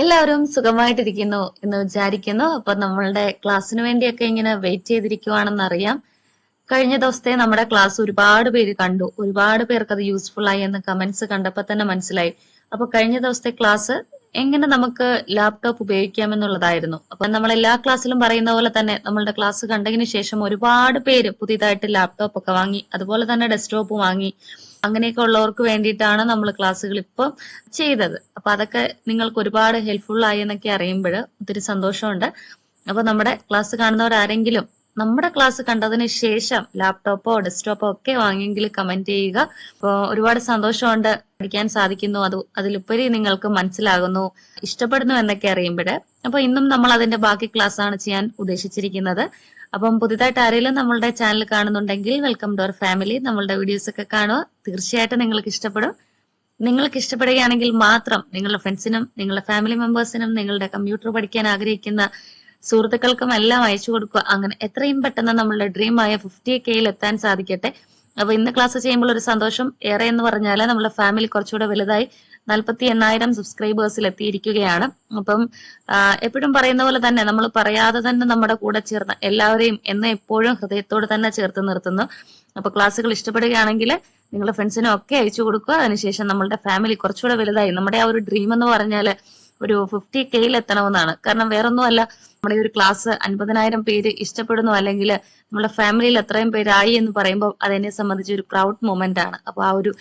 എല്ലാവരും സുഖമായിട്ടിരിക്കുന്നു എന്ന് വിചാരിക്കുന്നു. അപ്പൊ നമ്മളുടെ ക്ലാസ്സിന് വേണ്ടിയൊക്കെ ഇങ്ങനെ വെയിറ്റ് ചെയ്തിരിക്കുവാണെന്ന് അറിയാം കഴിഞ്ഞ ദിവസത്തെ നമ്മുടെ ക്ലാസ് ഒരുപാട് പേര് കണ്ടു. ഒരുപാട് പേർക്ക് അത് യൂസ്ഫുൾ ആയി എന്ന് കമന്റ്സ് കണ്ടപ്പോൾ തന്നെ മനസ്സിലായി. അപ്പൊ കഴിഞ്ഞ ദിവസത്തെ ക്ലാസ് എങ്ങനെ നമുക്ക് ലാപ്ടോപ്പ് ഉപയോഗിക്കാമെന്നുള്ളതായിരുന്നു. അപ്പൊ നമ്മൾ എല്ലാ ക്ലാസ്സിലും പറയുന്ന പോലെ തന്നെ നമ്മളുടെ ക്ലാസ് കണ്ടതിന് ശേഷം ഒരുപാട് പേര് പുതിയതായിട്ട് ലാപ്ടോപ്പ് ഒക്കെ വാങ്ങി അതുപോലെ തന്നെ ഡെസ്ക്ടോപ്പ് വാങ്ങി. അങ്ങനെയൊക്കെ ഉള്ളവർക്ക് വേണ്ടിയിട്ടാണ് നമ്മൾ ക്ലാസ്സുകൾ ഇപ്പം ചെയ്തത്. അപ്പൊ അതൊക്കെ നിങ്ങൾക്ക് ഒരുപാട് ഹെൽപ്ഫുൾ ആയി എന്നൊക്കെ അറിയുമ്പോൾ ഒത്തിരി സന്തോഷമുണ്ട്. അപ്പൊ നമ്മുടെ ക്ലാസ് കാണുന്നവർ ആരെങ്കിലും നമ്മുടെ ക്ലാസ് കണ്ടതിന് ശേഷം ലാപ്ടോപ്പോ ഡെസ്ക്ടോപ്പോ ഒക്കെ വാങ്ങിയെങ്കിൽ കമന്റ് ചെയ്യുക. അപ്പോൾ ഒരുപാട് സന്തോഷമുണ്ട് പഠിക്കാൻ സാധിക്കുന്നു. അത് അതിലുപരി നിങ്ങൾക്ക് മനസ്സിലാകുന്നു ഇഷ്ടപ്പെടുന്നു എന്നൊക്കെ അറിയുമ്പോൾ അപ്പൊ ഇന്നും നമ്മൾ അതിന്റെ ബാക്കി ക്ലാസ് ആണ് ചെയ്യാൻ ഉദ്ദേശിച്ചിരിക്കുന്നത്. അപ്പം പുതിയതായിട്ട് ആരെങ്കിലും നമ്മളുടെ ചാനൽ കാണുന്നുണ്ടെങ്കിൽ വെൽക്കം ടു അവർ ഫാമിലി നമ്മളുടെ വീഡിയോസ് ഒക്കെ കാണുക. തീർച്ചയായിട്ടും നിങ്ങൾക്ക് ഇഷ്ടപ്പെടും. നിങ്ങൾക്ക് ഇഷ്ടപ്പെടുകയാണെങ്കിൽ മാത്രം നിങ്ങളുടെ ഫ്രണ്ട്സിനും നിങ്ങളുടെ ഫാമിലി മെമ്പേഴ്സിനും നിങ്ങളുടെ കമ്പ്യൂട്ടർ പഠിക്കാൻ ആഗ്രഹിക്കുന്ന സുഹൃത്തുക്കൾക്കും എല്ലാം അയച്ചു കൊടുക്കുക. അങ്ങനെ എത്രയും പെട്ടെന്ന് നമ്മളുടെ ഡ്രീം ആയ ഫിഫ്റ്റി കെയിൽ എത്താൻ സാധിക്കട്ടെ. അപ്പൊ ഇന്ന് ക്ലാസ് ചെയ്യുമ്പോൾ ഒരു സന്തോഷം. ഏറെ എന്ന് പറഞ്ഞാൽ നമ്മുടെ ഫാമിലി കുറച്ചുകൂടെ വലുതായി നാൽപ്പത്തി എണ്ണായിരം സബ്സ്ക്രൈബേഴ്സിൽ എത്തിയിരിക്കുകയാണ്. അപ്പം എപ്പോഴും പറയുന്ന പോലെ തന്നെ നമ്മൾ പറയാതെ തന്നെ നമ്മുടെ കൂടെ ചേർന്ന എല്ലാവരെയും എന്ന് എപ്പോഴും ഹൃദയത്തോട് തന്നെ ചേർത്ത് നിർത്തുന്നു. അപ്പൊ ക്ലാസ്സുകൾ ഇഷ്ടപ്പെടുകയാണെങ്കിൽ നിങ്ങളുടെ ഫ്രണ്ട്സിനും ഒക്കെ അയച്ചു കൊടുക്കുക. അതിനുശേഷം നമ്മളുടെ ഫാമിലി കുറച്ചുകൂടെ വലുതായി. നമ്മുടെ ആ ഒരു ഡ്രീം എന്ന് പറഞ്ഞാൽ ഒരു ഫിഫ്റ്റി കെയിൽ എത്തണമെന്നാണ്. കാരണം വേറൊന്നുമല്ല നമ്മുടെ ഈ ഒരു ക്ലാസ് അൻപതിനായിരം പേര് ഇഷ്ടപ്പെടുന്നു അല്ലെങ്കിൽ നമ്മുടെ ഫാമിലിയിൽ എത്രയും പേരായി എന്ന് പറയുമ്പോൾ അതെന്നെ സംബന്ധിച്ച് ഒരു പ്രൗഡ് മൊമെന്റ് ആണ്. അപ്പൊ ആ ഒരു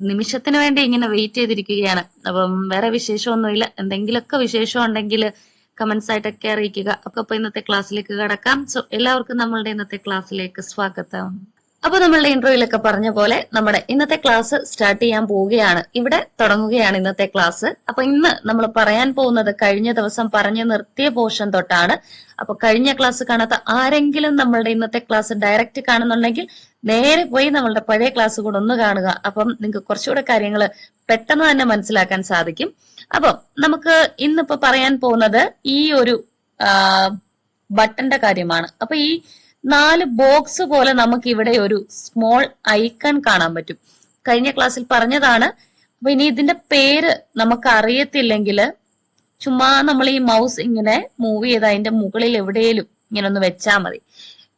നിമിഷത്തിന് വേണ്ടി ഇങ്ങനെ വെയിറ്റ് ചെയ്തിരിക്കുകയാണ്. അപ്പം വേറെ വിശേഷമൊന്നുമില്ല. എന്തെങ്കിലുമൊക്കെ വിശേഷം ഉണ്ടെങ്കിൽ കമന്റ്സ് ആയിട്ടൊക്കെ അറിയിക്കുക. അപ്പൊ ഇന്നത്തെ ക്ലാസ്സിലേക്ക് കടക്കാം. സോ എല്ലാവർക്കും നമ്മളുടെ ഇന്നത്തെ ക്ലാസ്സിലേക്ക് സ്വാഗതം. അപ്പൊ നമ്മളുടെ ഇന്റർവ്യൂലൊക്കെ പറഞ്ഞ പോലെ നമ്മുടെ ഇന്നത്തെ ക്ലാസ് സ്റ്റാർട്ട് ചെയ്യാൻ പോവുകയാണ്. ഇവിടെ തുടങ്ങുകയാണ് ഇന്നത്തെ ക്ലാസ് അപ്പൊ ഇന്ന് നമ്മൾ പറയാൻ പോകുന്നത് കഴിഞ്ഞ ദിവസം പറഞ്ഞു നിർത്തിയ പോർഷൻ തൊട്ടാണ്. അപ്പൊ കഴിഞ്ഞ ക്ലാസ് കാണാത്ത ആരെങ്കിലും നമ്മളുടെ ഇന്നത്തെ ക്ലാസ് ഡയറക്റ്റ് കാണുന്നുണ്ടെങ്കിൽ നേരെ പോയി നമ്മളുടെ പഴയ ക്ലാസ് കൂടെ ഒന്ന് കാണുക. അപ്പം നിങ്ങൾക്ക് കുറച്ചുകൂടെ കാര്യങ്ങൾ പെട്ടെന്ന് തന്നെ മനസ്സിലാക്കാൻ സാധിക്കും. അപ്പം നമുക്ക് ഇന്നിപ്പോ പറയാൻ പോകുന്നത് ഈ ഒരു ബട്ടന്റെ കാര്യമാണ്. അപ്പൊ ഈ നാല് ബോക്സ് പോലെ നമുക്ക് ഇവിടെ ഒരു സ്മോൾ ഐക്കൺ കാണാൻ പറ്റും. കഴിഞ്ഞ ക്ലാസ്സിൽ പറഞ്ഞതാണ് അപ്പൊ ഇനി ഇതിന്റെ പേര് നമുക്ക് അറിയത്തില്ലെങ്കിൽ ചുമ്മാ നമ്മൾ ഈ മൗസ് ഇങ്ങനെ മൂവ് ചെയ്ത് അതിന്റെ മുകളിൽ എവിടെയെങ്കിലും ഇങ്ങനെ ഒന്ന് വെച്ചാൽ മതി.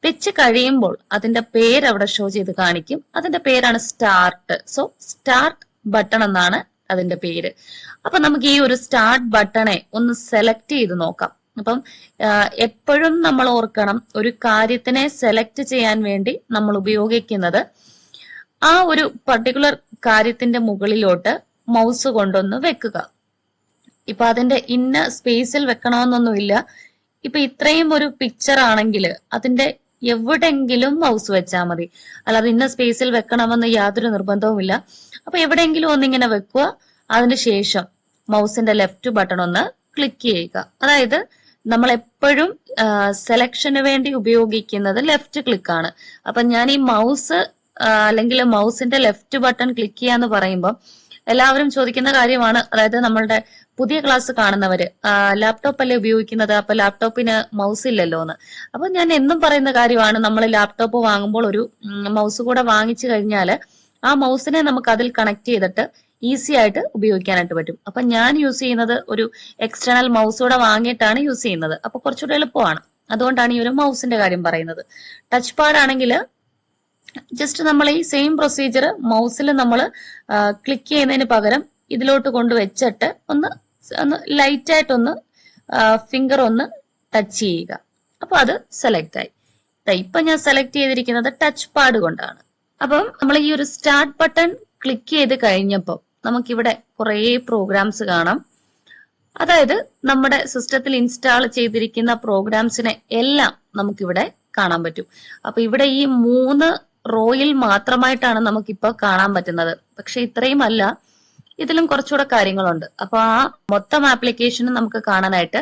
വെച്ച് കഴിയുമ്പോൾ അതിന്റെ പേര് അവിടെ ഷോ ചെയ്ത് കാണിക്കും. അതിന്റെ പേരാണ് സ്റ്റാർട്ട് സോ സ്റ്റാർട്ട് ബട്ടൺ എന്നാണ് അതിന്റെ പേര്. അപ്പൊ നമുക്ക് ഈ ഒരു സ്റ്റാർട്ട് ബട്ടണെ ഒന്ന് സെലക്ട് ചെയ്ത് നോക്കാം. അപ്പം എപ്പോഴും നമ്മൾ ഓർക്കണം ഒരു കാര്യത്തിനെ സെലക്ട് ചെയ്യാൻ വേണ്ടി നമ്മൾ ഉപയോഗിക്കുന്നത്. ആ ഒരു പർട്ടിക്കുലർ കാര്യത്തിന്റെ മുകളിലോട്ട് മൗസ് കൊണ്ടൊന്ന് വെക്കുക. ഇപ്പൊ അതിന്റെ ഇന്ന സ്പേസിൽ വെക്കണമെന്നൊന്നുമില്ല. ഇപ്പൊ ഇത്രയും ഒരു പിക്ചർ ആണെങ്കിൽ അതിന്റെ എവിടെങ്കിലും മൗസ് വെച്ചാൽ മതി. അല്ലാതെ ഇന്ന സ്പേസിൽ വെക്കണമെന്ന് യാതൊരു നിർബന്ധവുമില്ല. അപ്പൊ എവിടെയെങ്കിലും ഒന്നിങ്ങനെ വെക്കുക. അതിന് ശേഷം മൗസിന്റെ ലെഫ്റ്റ് ബട്ടൺ ഒന്ന് ക്ലിക്ക് ചെയ്യുക. അതായത് നമ്മൾ എപ്പോഴും സെലക്ഷന് വേണ്ടി ഉപയോഗിക്കുന്നത് ലെഫ്റ്റ് ആണ്. അപ്പൊ ഞാൻ ഈ മൗസ് അല്ലെങ്കിൽ മൗസിന്റെ ലെഫ്റ്റ് ബട്ടൺ ക്ലിക്ക് ചെയ്യാന്ന് പറയുമ്പോൾ എല്ലാവരും ചോദിക്കുന്ന കാര്യമാണ് അതായത് നമ്മളുടെ പുതിയ ക്ലാസ് കാണുന്നവര് ലാപ്ടോപ്പ് അല്ലേ ഉപയോഗിക്കുന്നത്? അപ്പൊ ലാപ്ടോപ്പിന് മൗസ് ഇല്ലല്ലോ എന്ന്. അപ്പൊ ഞാൻ എന്നും പറയുന്ന കാര്യമാണ് നമ്മൾ ലാപ്ടോപ്പ് വാങ്ങുമ്പോൾ ഒരു മൗസ് കൂടെ വാങ്ങിച്ചു കഴിഞ്ഞാൽ ആ മൗസിനെ നമുക്ക് അതിൽ കണക്ട് ചെയ്തിട്ട് ഈസി ആയിട്ട് ഉപയോഗിക്കാനായിട്ട് പറ്റും. അപ്പൊ ഞാൻ യൂസ് ചെയ്യുന്നത് ഒരു എക്സ്റ്റേണൽ മൗസ് കൂടെ വാങ്ങിയിട്ടാണ് യൂസ് ചെയ്യുന്നത്. അപ്പൊ കുറച്ചുകൂടെ എളുപ്പമാണ്. അതുകൊണ്ടാണ് ഈ ഒരു മൗസിന്റെ കാര്യം പറയുന്നത്. ടച്ച് പാഡ് ആണെങ്കിൽ ജസ്റ്റ് നമ്മൾ ഈ സെയിം പ്രൊസീജിയർ മൗസിൽ നമ്മൾ ക്ലിക്ക് ചെയ്യുന്നതിന് പകരം ഇതിലോട്ട് കൊണ്ട് വെച്ചിട്ട് ഒന്ന് ഒന്ന് ലൈറ്റ് ആയിട്ടൊന്ന് ഫിംഗർ ഒന്ന് ടച്ച് ചെയ്യുക. അപ്പൊ അത് സെലക്ട് ആയി. ഇപ്പൊ ഞാൻ സെലക്ട് ചെയ്തിരിക്കുന്നത് ടച്ച് പാഡ് കൊണ്ടാണ്. അപ്പം നമ്മൾ ഈ ഒരു സ്റ്റാർട്ട് ബട്ടൺ ക്ലിക്ക് ചെയ്ത് കഴിഞ്ഞപ്പോൾ നമുക്കിവിടെ കുറേ പ്രോഗ്രാംസ് കാണാം. അതായത് നമ്മുടെ സിസ്റ്റത്തിൽ ഇൻസ്റ്റാൾ ചെയ്തിരിക്കുന്ന പ്രോഗ്രാംസിനെ എല്ലാം നമുക്കിവിടെ കാണാൻ പറ്റും. അപ്പൊ ഇവിടെ ഈ മൂന്ന് റോയിൽ മാത്രമായിട്ടാണ് നമുക്കിപ്പോ കാണാൻ പറ്റുന്നത്. പക്ഷെ ഇത്രയും അല്ല ഇതിലും കുറച്ചുകൂടെ കാര്യങ്ങളുണ്ട്. അപ്പൊ ആ മൊത്തം ആപ്ലിക്കേഷനും നമുക്ക് കാണാനായിട്ട്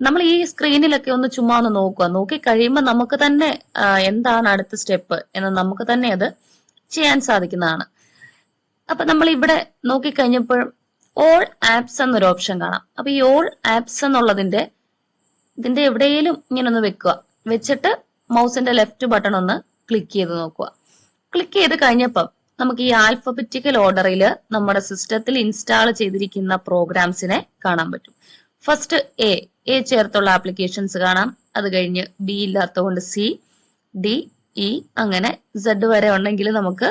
നമ്മൾ ഈ സ്ക്രീനിലൊക്കെ ഒന്ന് ചുമ്മാ ഒന്ന് നോക്കുക. നോക്കി കഴിയുമ്പോൾ നമുക്ക് തന്നെ എന്താണ് അടുത്ത സ്റ്റെപ്പ് എന്ന് നമുക്ക് തന്നെ അത് ചെയ്യാൻ സാധിക്കുന്നതാണ്. അപ്പൊ നമ്മൾ ഇവിടെ നോക്കിക്കഴിഞ്ഞപ്പോൾ ഓൾ ആപ്സ് എന്നൊരു ഓപ്ഷൻ കാണാം. അപ്പൊ ഈ ഓൾ ആപ്സ് എന്നുള്ളതിന്റെ ഇതിന്റെ എവിടെയെങ്കിലും ഇങ്ങനെ ഒന്ന് വെക്കുക. വെച്ചിട്ട് മൗസിന്റെ ലെഫ്റ്റ് ബട്ടൺ ഒന്ന് ക്ലിക്ക് ചെയ്ത് നോക്കുക. ക്ലിക്ക് ചെയ്ത് കഴിഞ്ഞപ്പം നമുക്ക് ഈ ആൽഫബറ്റിക്കൽ ഓർഡറിൽ നമ്മുടെ സിസ്റ്റത്തിൽ ഇൻസ്റ്റാൾ ചെയ്തിരിക്കുന്ന പ്രോഗ്രാംസിനെ കാണാൻ പറ്റും. ഫസ്റ്റ് എ എ ചേർത്തുള്ള ആപ്ലിക്കേഷൻസ് കാണാം. അത് കഴിഞ്ഞ് ബി ഇല്ലാത്തതുകൊണ്ട് സി ഡി ഇ അങ്ങനെ സെഡ് വരെ ഉണ്ടെങ്കിൽ നമുക്ക്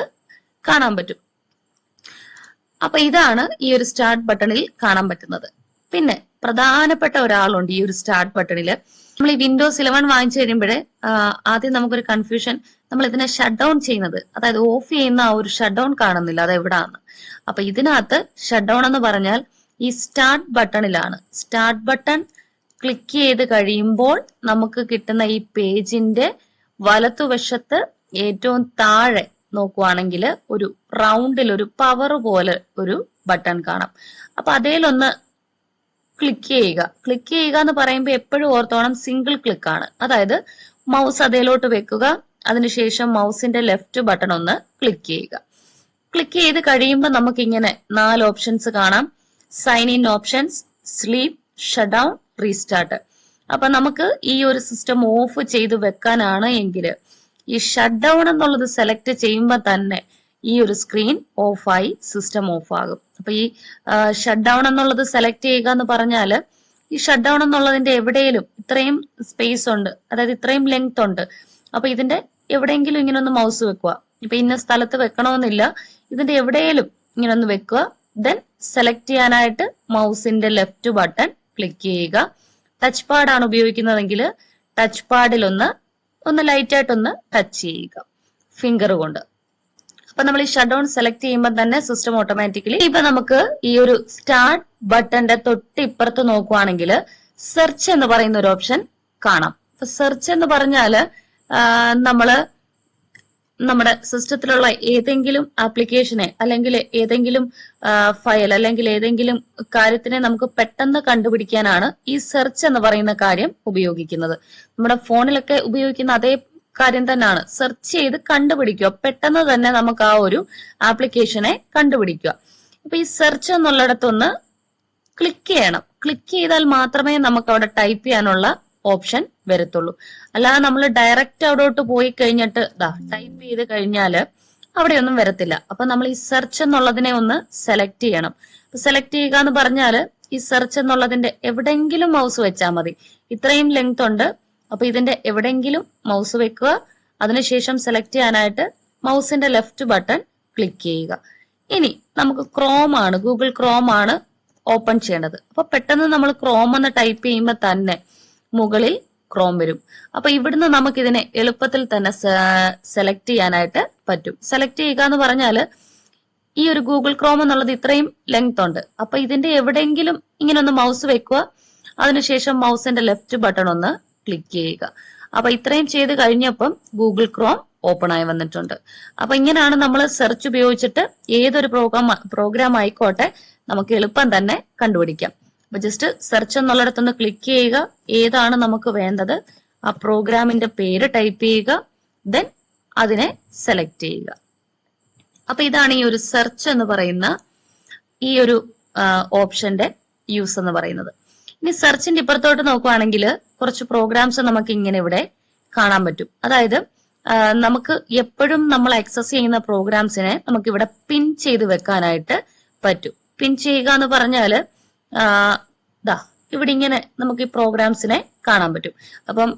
കാണാൻ പറ്റും. അപ്പൊ ഇതാണ് ഈ ഒരു സ്റ്റാർട്ട് ബട്ടണിൽ കാണാൻ പറ്റുന്നത്. പിന്നെ പ്രധാനപ്പെട്ട ഒരാളുണ്ട് ഈ ഒരു സ്റ്റാർട്ട് ബട്ടണിൽ നമ്മൾ ഈ വിൻഡോസ് ഇലവൻ വാങ്ങിച്ചു കഴിയുമ്പോഴേ ആദ്യം നമുക്കൊരു കൺഫ്യൂഷൻ നമ്മൾ ഇതിനെ ഷട്ട് ഡൗൺ ചെയ്യുന്നത്. അതായത് ഓഫ് ചെയ്യുന്ന ആ ഒരു ഷട്ട് ഡൗൺ കാണുന്നില്ല. അത് എവിടാണ് അപ്പൊ ഇതിനകത്ത് ഷട്ട് ഡൗൺ എന്ന് പറഞ്ഞാൽ ഈ സ്റ്റാർട്ട് ബട്ടണിലാണ് സ്റ്റാർട്ട് ബട്ടൺ ക്ലിക്ക് ചെയ്ത് കഴിയുമ്പോൾ നമുക്ക് കിട്ടുന്ന ഈ പേജിന്റെ വലത്തുവശത്ത് ഏറ്റവും താഴെ നോക്കുവാണെങ്കിൽ ഒരു റൗണ്ടിൽ ഒരു പവർ പോലെ ഒരു ബട്ടൺ കാണാം. അപ്പൊ അതേലൊന്ന് ക്ലിക്ക് ചെയ്യുക. ക്ലിക്ക് ചെയ്യുക എന്ന് പറയുമ്പോൾ എപ്പോഴും ഓർത്തോണം സിംഗിൾ ക്ലിക്ക് ആണ് അതായത് മൗസ് അതേലോട്ട് വെക്കുക. അതിനുശേഷം മൗസിന്റെ ലെഫ്റ്റ് ബട്ടൺ ഒന്ന് ക്ലിക്ക് ചെയ്യുക. ക്ലിക്ക് ചെയ്ത് കഴിയുമ്പോൾ നമുക്ക് ഇങ്ങനെ നാല് ഓപ്ഷൻസ് കാണാം. Sign in options sleep shut down restart. അപ്പൊ നമുക്ക് ഈ ഒരു സിസ്റ്റം ഓഫ് ചെയ്ത് വെക്കാനാണ് എങ്കിൽ ഈ ഷട്ട് ഡൗൺ എന്നുള്ളത് സെലക്ട് ചെയ്യുമ്പോൾ തന്നെ ഈ ഒരു സ്ക്രീൻ ഓഫായി സിസ്റ്റം ഓഫ് ആകും. അപ്പൊ ഈ ഷട്ട് ഡൗൺ എന്നുള്ളത് സെലക്ട് ചെയ്യുക എന്ന് പറഞ്ഞാൽ ഈ ഷട്ട് ഡൗൺ എന്നുള്ളതിന്റെ എവിടെയും ഇത്രയും സ്പേസ് ഉണ്ട് അതായത് ഇത്രയും ലെങ്ത് ഉണ്ട് അപ്പൊ ഇതിന്റെ എവിടെയെങ്കിലും ഇങ്ങനെ ഒന്ന് മൗസ് വെക്കുക. ഇപ്പൊ ഇന്ന സ്ഥലത്ത് വെക്കണമെന്നില്ല ഇതിന്റെ എവിടെയെങ്കിലും ഇങ്ങനെ ഒന്ന് വെക്കുക ദെൻ സെലക്ട് ചെയ്യാനായിട്ട് മൗസിന്റെ ലെഫ്റ്റ് ബട്ടൺ ക്ലിക്ക് ചെയ്യുക. ടച്ച് പാഡാണ് ഉപയോഗിക്കുന്നതെങ്കിൽ ടച്ച് പാഡിൽ ഒന്ന് ഒന്ന് ലൈറ്റ് ആയിട്ടൊന്ന് ടച്ച് ചെയ്യുക. ഫിംഗർ കൊണ്ട്. അപ്പൊ നമ്മൾ ഈ ഷട്ട് ഡൗൺ സെലക്ട് ചെയ്യുമ്പോൾ തന്നെ സിസ്റ്റം ഓട്ടോമാറ്റിക്കലി ഇപ്പൊ നമുക്ക് ഈ ഒരു സ്റ്റാർട്ട് ബട്ടന്റെ തൊട്ട് ഇപ്പുറത്ത് നോക്കുവാണെങ്കിൽ സെർച്ച് എന്ന് പറയുന്ന ഒരു ഓപ്ഷൻ കാണാം. സെർച്ച് എന്ന് പറഞ്ഞാൽ നമ്മൾ നമ്മുടെ സിസ്റ്റത്തിലുള്ള ഏതെങ്കിലും ആപ്ലിക്കേഷനെ അല്ലെങ്കിൽ ഏതെങ്കിലും ഫയൽ അല്ലെങ്കിൽ ഏതെങ്കിലും കാര്യത്തിനെ നമുക്ക് പെട്ടെന്ന് കണ്ടുപിടിക്കാനാണ് ഈ സെർച്ച് എന്ന് പറയുന്ന കാര്യം ഉപയോഗിക്കുന്നത്. നമ്മുടെ ഫോണിലൊക്കെ ഉപയോഗിക്കുന്ന അതേ കാര്യം തന്നെയാണ്. സെർച്ച് ചെയ്ത് കണ്ടുപിടിക്കുക. പെട്ടെന്ന് തന്നെ നമുക്ക് ആ ഒരു ആപ്ലിക്കേഷനെ കണ്ടുപിടിക്കുക. അപ്പൊ ഈ സെർച്ച് എന്നുള്ളിടത്തൊന്ന് ക്ലിക്ക് ചെയ്യണം. ക്ലിക്ക് ചെയ്താൽ മാത്രമേ നമുക്ക് അവിടെ ടൈപ്പ് ചെയ്യാനുള്ള ഓപ്ഷൻ വരത്തുള്ളൂ. അല്ലാതെ നമ്മൾ ഡയറക്റ്റ് അവിടോട്ട് പോയി കഴിഞ്ഞിട്ട് ദാ ടൈപ്പ് ചെയ്ത് കഴിഞ്ഞാൽ അവിടെയൊന്നും വരത്തില്ല. അപ്പൊ നമ്മൾ ഈ സെർച്ച് എന്നുള്ളതിനെ ഒന്ന് സെലക്ട് ചെയ്യണം. സെലക്ട് ചെയ്യുക എന്ന് പറഞ്ഞാൽ ഈ സെർച്ച് എന്നുള്ളതിന്റെ എവിടെങ്കിലും മൗസ് വെച്ചാൽ മതി. ഇത്രയും ലെങ്ത് ഉണ്ട്. അപ്പൊ ഇതിന്റെ എവിടെങ്കിലും മൗസ് വെക്കുക. അതിനുശേഷം സെലക്ട് ചെയ്യാനായിട്ട് മൗസിന്റെ ലെഫ്റ്റ് ബട്ടൺ ക്ലിക്ക് ചെയ്യുക. ഇനി നമുക്ക് ക്രോം ആണ് ഗൂഗിൾ ക്രോം ആണ് ഓപ്പൺ ചെയ്യേണ്ടത്. അപ്പൊ പെട്ടെന്ന് നമ്മൾ ക്രോം എന്ന് ടൈപ്പ് ചെയ്യുമ്പോൾ തന്നെ മുകളിൽ ക്രോം വരും. അപ്പൊ ഇവിടുന്ന് നമുക്ക് ഇതിനെ എളുപ്പത്തിൽ തന്നെ സെലക്ട് ചെയ്യാനായിട്ട് പറ്റും. സെലക്ട് ചെയ്യുക എന്ന് പറഞ്ഞാൽ ഈ ഒരു ഗൂഗിൾ ക്രോം എന്നുള്ളത് ഇത്രയും ലെങ്ത് ഉണ്ട്. അപ്പൊ ഇതിന്റെ എവിടെയെങ്കിലും ഇങ്ങനെ ഒന്ന് മൗസ് വെക്കുക. അതിനുശേഷം മൗസിന്റെ ലെഫ്റ്റ് ബട്ടൺ ഒന്ന് ക്ലിക്ക് ചെയ്യുക. അപ്പൊ ഇത്രയും ചെയ്ത് കഴിഞ്ഞപ്പം ഗൂഗിൾ ക്രോം ഓപ്പൺ ആയി വന്നിട്ടുണ്ട്. അപ്പൊ ഇങ്ങനെയാണ് നമ്മൾ സെർച്ച് ഉപയോഗിച്ചിട്ട് ഏതൊരു പ്രോഗ്രാം പ്രോഗ്രാം ആയിക്കോട്ടെ നമുക്ക് എളുപ്പം തന്നെ കണ്ടുപിടിക്കാം. അപ്പൊ ജസ്റ്റ് സെർച്ച് എന്നുള്ളിടത്തൊന്ന് ക്ലിക്ക് ചെയ്യുക. ഏതാണ് നമുക്ക് വേണ്ടത്? ആ പ്രോഗ്രാമിന്റെ പേര് ടൈപ്പ് ചെയ്യുക. ദെൻ അതിനെ സെലക്ട് ചെയ്യുക. അപ്പൊ ഇതാണ് ഈ ഒരു സെർച്ച് എന്ന് പറയുന്ന ഈ ഒരു ഓപ്ഷന്റെ യൂസ് എന്ന് പറയുന്നത്. ഇനി സെർച്ചിന്റെ ഇപ്പുറത്തോട്ട് നോക്കുവാണെങ്കിൽ കുറച്ച് പ്രോഗ്രാംസ് നമുക്ക് ഇങ്ങനെ ഇവിടെ കാണാൻ പറ്റും. അതായത് നമുക്ക് എപ്പോഴും നമ്മൾ ആക്സസ് ചെയ്യുന്ന പ്രോഗ്രാംസിനെ നമുക്ക് ഇവിടെ പിൻ ചെയ്ത് വെക്കാനായിട്ട് പറ്റും. പിൻ ചെയ്യുക എന്ന് പറഞ്ഞാൽ ദാ ഇവിടെ ഇങ്ങനെ നമുക്ക് ഈ പ്രോഗ്രാംസിനെ കാണാൻ പറ്റും. അപ്പം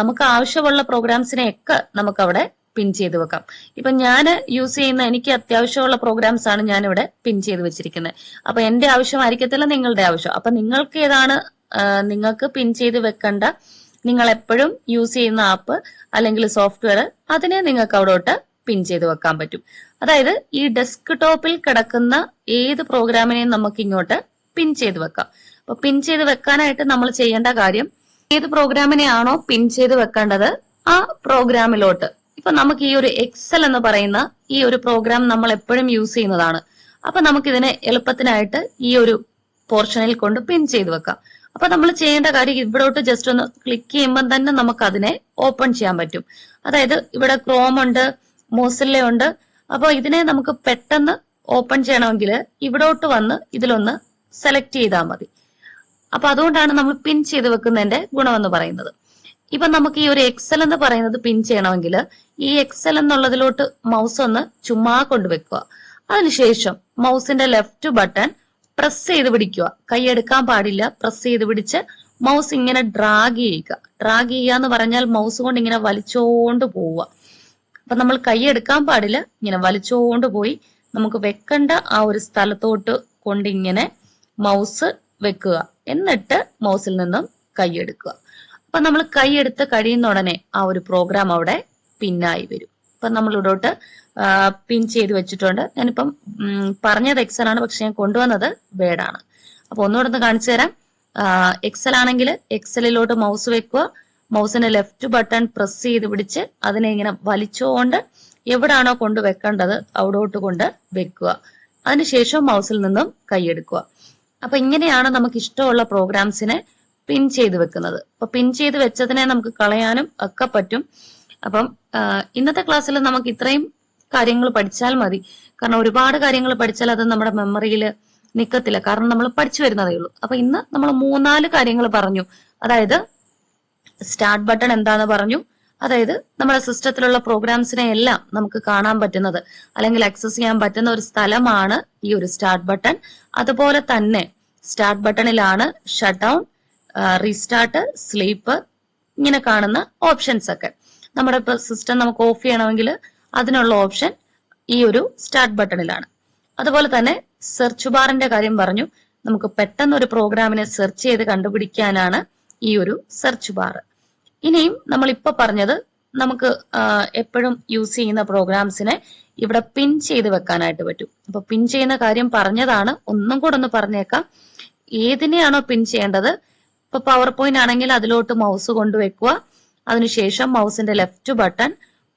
നമുക്ക് ആവശ്യമുള്ള പ്രോഗ്രാംസിനെ ഒക്കെ നമുക്ക് അവിടെ പിൻ ചെയ്ത് വെക്കാം. ഇപ്പൊ ഞാൻ യൂസ് ചെയ്യുന്ന എനിക്ക് അത്യാവശ്യമുള്ള പ്രോഗ്രാംസ് ആണ് ഞാൻ ഇവിടെ പിൻ ചെയ്ത് വെച്ചിരിക്കുന്നത് അപ്പൊ എന്റെ ആവശ്യമായിരിക്കത്തില്ല നിങ്ങളുടെ ആവശ്യം. അപ്പൊ നിങ്ങൾക്ക് ഏതാണ് നിങ്ങൾക്ക് പിൻ ചെയ്ത് വെക്കേണ്ട നിങ്ങൾ എപ്പോഴും യൂസ് ചെയ്യുന്ന ആപ്പ് അല്ലെങ്കിൽ സോഫ്റ്റ്വെയർ അതിനെ നിങ്ങൾക്ക് അവിടോട്ട് പിൻ ചെയ്ത് വെക്കാൻ പറ്റും. അതായത് ഈ ഡെസ്ക് ടോപ്പിൽ കിടക്കുന്ന ഏത് പ്രോഗ്രാമിനെയും നമുക്ക് ഇങ്ങോട്ട് പിൻ ചെയ്ത് വെക്കാം. അപ്പൊ പിൻ ചെയ്ത് വെക്കാനായിട്ട് നമ്മൾ ചെയ്യേണ്ട കാര്യം ഏത് പ്രോഗ്രാമിനെയാണോ പിൻ ചെയ്ത് വെക്കേണ്ടത് ആ പ്രോഗ്രാമിലോട്ട്. ഇപ്പൊ നമുക്ക് ഈ ഒരു എക്സൽ എന്ന് പറയുന്ന ഈ ഒരു പ്രോഗ്രാം നമ്മൾ എപ്പോഴും യൂസ് ചെയ്യുന്നതാണ്. അപ്പൊ നമുക്ക് ഇതിനെ എളുപ്പത്തിനായിട്ട് ഈ ഒരു പോർഷനിൽ കൊണ്ട് പിൻ ചെയ്ത് വെക്കാം. അപ്പൊ നമ്മൾ ചെയ്യേണ്ട കാര്യം ഇവിടോട്ട് ജസ്റ്റ് ഒന്ന് ക്ലിക്ക് ചെയ്യുമ്പോൾ തന്നെ നമുക്ക് അതിനെ ഓപ്പൺ ചെയ്യാൻ പറ്റും. അതായത് ഇവിടെ ക്രോം ഉണ്ട് മോസില്ല ഉണ്ട്. അപ്പൊ ഇതിനെ നമുക്ക് പെട്ടെന്ന് ഓപ്പൺ ചെയ്യണമെങ്കിൽ ഇവിടോട്ട് വന്ന് ഇതിലൊന്ന് സെലക്ട് ചെയ്താൽ മതി. അപ്പൊ അതുകൊണ്ടാണ് നമ്മൾ പിൻ ചെയ്ത് വെക്കുന്നതിന്റെ ഗുണമെന്ന് പറയുന്നത്. ഇപ്പൊ നമുക്ക് ഈ ഒരു എക്സൽ എന്ന് പറയുന്നത് പിൻ ചെയ്യണമെങ്കിൽ ഈ എക്സൽ എന്നുള്ളതിലോട്ട് മൗസ് ഒന്ന് ചുമ്മാ കൊണ്ടുവെക്കുക അതിനുശേഷം മൗസിന്റെ ലെഫ്റ്റ് ബട്ടൺ പ്രസ് ചെയ്ത് പിടിക്കുക. കൈ എടുക്കാൻ പാടില്ല പ്രസ് ചെയ്ത് പിടിച്ച് മൗസ് ഇങ്ങനെ ഡ്രാഗ് ചെയ്യുക. ഡ്രാഗ് ചെയ്യുക എന്ന് പറഞ്ഞാൽ മൗസ് കൊണ്ട് ഇങ്ങനെ വലിച്ചോണ്ട് പോവുക. അപ്പൊ നമ്മൾ കൈ എടുക്കാൻ പാടില്ല ഇങ്ങനെ വലിച്ചോണ്ട് പോയി നമുക്ക് വെക്കേണ്ട ആ ഒരു സ്ഥലത്തോട്ട് കൊണ്ട് ഇങ്ങനെ മൗസ് വെക്കുക. എന്നിട്ട് മൗസിൽ നിന്നും കൈയെടുക്കുക അപ്പൊ നമ്മൾ കൈ എടുത്ത് കഴിയുന്ന ഉടനെ ആ ഒരു പ്രോഗ്രാം അവിടെ പിന്നായി വരും. അപ്പൊ നമ്മൾ ഇവിടോട്ട് പിൻ ചെയ്ത് വെച്ചിട്ടുണ്ട്. ഞാനിപ്പം പറഞ്ഞത് എക്സൽ ആണ്. പക്ഷെ ഞാൻ കൊണ്ടുവന്നത് വേഡാണ് അപ്പൊ ഒന്നുകൂടെ ഒന്ന് കാണിച്ചു തരാം. എക്സൽ ആണെങ്കിൽ എക്സലിലോട്ട് മൗസ് വെക്കുക. മൗസിന്റെ ലെഫ്റ്റ് ബട്ടൺ പ്രസ് ചെയ്ത് പിടിച്ച് അതിനെ ഇങ്ങനെ വലിച്ചുകൊണ്ട് എവിടാണോ കൊണ്ട് വെക്കേണ്ടത് അവിടോട്ട് കൊണ്ട് വെക്കുക. അതിനുശേഷം മൗസിൽ നിന്നും കൈയെടുക്കുക അപ്പൊ ഇങ്ങനെയാണ് നമുക്ക് ഇഷ്ടമുള്ള പ്രോഗ്രാംസിനെ പിൻ ചെയ്ത് വെക്കുന്നത്. അപ്പൊ പിൻ ചെയ്ത് വെച്ചതിനെ നമുക്ക് കളയാനും ഒക്കെ പറ്റും. അപ്പം ഇന്നത്തെ ക്ലാസ്സിൽ നമുക്ക് ഇത്രയും കാര്യങ്ങൾ പഠിച്ചാൽ മതി. കാരണം ഒരുപാട് കാര്യങ്ങൾ പഠിച്ചാൽ അത് നമ്മുടെ മെമ്മറിയിൽ നിക്കത്തില്ല. കാരണം നമ്മൾ പഠിച്ചു വരുന്നതേ ഉള്ളൂ. അപ്പൊ ഇന്ന് നമ്മൾ മൂന്നാൽ കാര്യങ്ങൾ പറഞ്ഞു. അതായത് സ്റ്റാർട്ട് ബട്ടൺ എന്താന്ന് പറഞ്ഞു. അതായത് നമ്മുടെ സിസ്റ്റത്തിലുള്ള പ്രോഗ്രാംസിനെ എല്ലാം നമുക്ക് കാണാൻ പറ്റുന്നത്. അല്ലെങ്കിൽ ആക്സസ് ചെയ്യാൻ പറ്റുന്ന ഒരു സ്ഥലമാണ് ഈ ഒരു സ്റ്റാർട്ട് ബട്ടൺ. അതുപോലെ തന്നെ സ്റ്റാർട്ട് ബട്ടണിലാണ് ഷട്ട് ഡൗൺ റീസ്റ്റാർട്ട് സ്ലീപ്പ് ഇങ്ങനെ കാണുന്ന ഓപ്ഷൻസ് ഒക്കെ. നമ്മുടെ ഇപ്പൊ സിസ്റ്റം നമുക്ക് ഓഫ് ചെയ്യണമെങ്കിൽ അതിനുള്ള ഓപ്ഷൻ ഈ ഒരു സ്റ്റാർട്ട് ബട്ടണിലാണ്. അതുപോലെ തന്നെ സെർച്ച് ബാറിന്റെ കാര്യം പറഞ്ഞു. നമുക്ക് പെട്ടെന്ന് ഒരു പ്രോഗ്രാമിനെ സെർച്ച് ചെയ്ത് കണ്ടുപിടിക്കാനാണ് ഈ ഒരു സെർച്ച് ബാർ ഇനിയും നമ്മൾ ഇപ്പൊ പറഞ്ഞത് നമുക്ക് എപ്പോഴും യൂസ് ചെയ്യുന്ന പ്രോഗ്രാംസിനെ ഇവിടെ പിൻ ചെയ്ത് വെക്കാനായിട്ട് പറ്റും. അപ്പൊ പിൻ ചെയ്യുന്ന കാര്യം പറഞ്ഞതാണ്. ഒന്നും കൂടെ ഒന്ന് പറഞ്ഞേക്കാം. ഏതിനെയാണോ പിൻ ചെയ്യേണ്ടത്? ഇപ്പൊ പവർ പോയിന്റ് ആണെങ്കിൽ അതിലോട്ട് മൗസ് കൊണ്ടുവെക്കുക. അതിനുശേഷം മൗസിന്റെ ലെഫ്റ്റ് ബട്ടൺ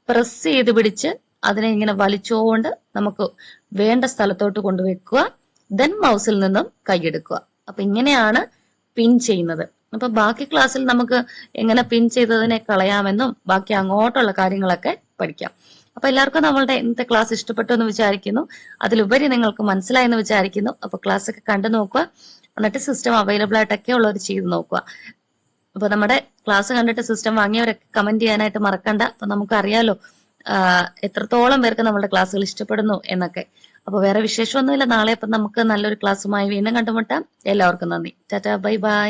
പ്രസ് ചെയ്ത് പിടിച്ച് അതിനെ ഇങ്ങനെ വലിച്ചുകൊണ്ട് നമുക്ക് വേണ്ട സ്ഥലത്തോട്ട് കൊണ്ടുവെക്കുക. ദെൻ മൗസിൽ നിന്നും കൈയെടുക്കുക. അപ്പൊ ഇങ്ങനെയാണ് പിൻ ചെയ്യുന്നത്. അപ്പൊ ബാക്കി ക്ലാസ്സിൽ നമുക്ക് എങ്ങനെ പിൻ ചെയ്തതിനെ കളയാമെന്നും ബാക്കി അങ്ങോട്ടുള്ള കാര്യങ്ങളൊക്കെ പഠിക്കാം. അപ്പൊ എല്ലാവർക്കും നമ്മളുടെ ഇന്നത്തെ ക്ലാസ് ഇഷ്ടപ്പെട്ടു എന്ന് വിചാരിക്കുന്നു. അതിലുപരി നിങ്ങൾക്ക് മനസ്സിലായെന്ന് വിചാരിക്കുന്നു. അപ്പൊ ക്ലാസ് ഒക്കെ കണ്ടു നോക്കുക. എന്നിട്ട് സിസ്റ്റം അവൈലബിൾ ആയിട്ടൊക്കെ ഉള്ളവർ ചെയ്ത് നോക്കുക. അപ്പൊ നമ്മുടെ ക്ലാസ് കണ്ടിട്ട് സിസ്റ്റം വാങ്ങിയവരൊക്കെ കമന്റ് ചെയ്യാനായിട്ട് മറക്കണ്ട. അപ്പൊ നമുക്കറിയാലോ എത്രത്തോളം പേർക്ക് നമ്മുടെ ക്ലാസ്സുകൾ ഇഷ്ടപ്പെടുന്നു എന്നൊക്കെ. അപ്പൊ വേറെ വിശേഷമൊന്നുമില്ല. നാളെ അപ്പൊ നമുക്ക് നല്ലൊരു ക്ലാസ്സുമായി വീണ്ടും കണ്ടുമുട്ടാം. എല്ലാവർക്കും നന്ദി. Tata bye bye.